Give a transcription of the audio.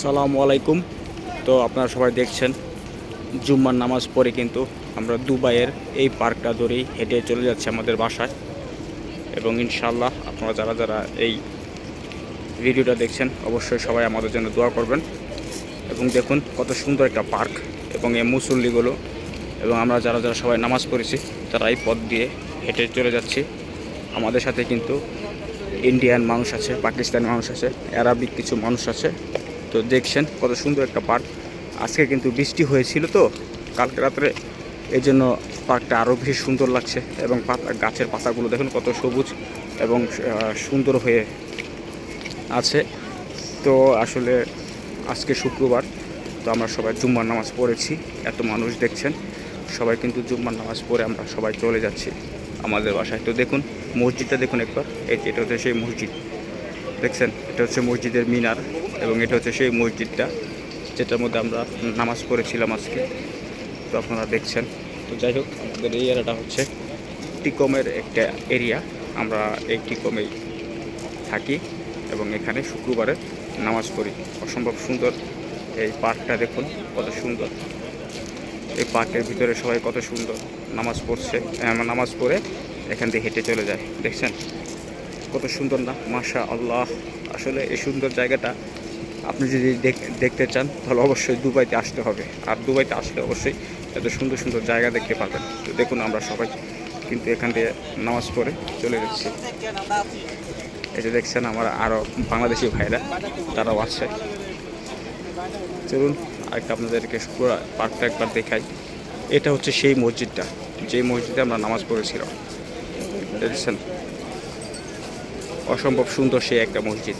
সালামু আলাইকুম। তো আপনারা সবাই দেখছেন, জুম্মার নামাজ পড়ে কিন্তু আমরা দুবাইয়ের এই পার্কটা ধরেই হেঁটে চলে যাচ্ছি আমাদের বাসায়। এবং ইনশাল্লাহ আপনারা যারা যারা এই ভিডিওটা দেখছেন, অবশ্যই সবাই আমাদের জন্য দোয়া করবেন। এবং দেখুন কত সুন্দর একটা পার্ক এবং এই মুসল্লিগুলো এবং আমরা যারা যারা সবাই নামাজ পড়েছি তারা এই পথ দিয়ে হেঁটে চলে যাচ্ছি। আমাদের সাথে কিন্তু ইন্ডিয়ান মানুষ আছে, পাকিস্তানি মানুষ আছে অ্যারাবিক কিছু মানুষ আছে। তো দেখছেন কত সুন্দর একটা পার্ক। আজকে কিন্তু বৃষ্টি হয়েছিল তো, কালকে রাত্রে। এই জন্য পার্কটা আরও বেশি সুন্দর লাগছে এবং পাতা, গাছের পাতাগুলো দেখুন কত সবুজ এবং সুন্দর হয়ে আছে। তো আসলে আজকে শুক্রবার, তো আমরা সবাই জুম্মার নামাজ পড়েছি। এত মানুষ দেখছেন, সবাই কিন্তু জুম্মার নামাজ পড়ে আমরা সবাই চলে যাচ্ছি আমাদের বাসায়। তো দেখুন, মসজিদটা দেখুন একবার, এই এটা হচ্ছে সেই মসজিদ। দেখছেন, এটা হচ্ছে মসজিদের মিনার এবং এটা হচ্ছে সেই মসজিদটা যেটার মধ্যে আমরা নামাজ পড়েছিলাম আজকে। তো আপনারা দেখছেন। তো যাই হোক, আমাদের এই এরিয়াটা হচ্ছে টিকমের একটা এরিয়া। আমরা এই টিকমেই থাকি এবং এখানে শুক্রবারে নামাজ পড়ি। অসম্ভব সুন্দর এই পার্কটা দেখুন, কত সুন্দর। এই পার্কের ভিতরে সবাই কত সুন্দর নামাজ পড়ছে নামাজ পড়ে এখান দিয়ে হেঁটে চলে যায়। দেখছেন? কত সুন্দর না মাশা আল্লাহ আসলে এই সুন্দর জায়গাটা আপনি যদি দেখ- দেখতে চান, তাহলে অবশ্যই দুবাইতে আসতে হবে। আর দুবাইতে আসলে অবশ্যই এত সুন্দর সুন্দর জায়গা দেখতে পাবেন। তো দেখুন আমরা সবাই কিন্তু এখান দিয়ে নামাজ পড়ে চলে যাচ্ছি। এই যে দেখছেন আমার আরও বাংলাদেশি ভাইরা, তারাও আছে চলুন আরেকটা আপনাদেরকে পুরো পার্কটা একবার দেখাই। এটা হচ্ছে সেই মসজিদটা, যে মসজিদে আমরা নামাজ পড়েছিলাম। দেখছেন অসম্ভব সুন্দর সেই একটা মসজিদ।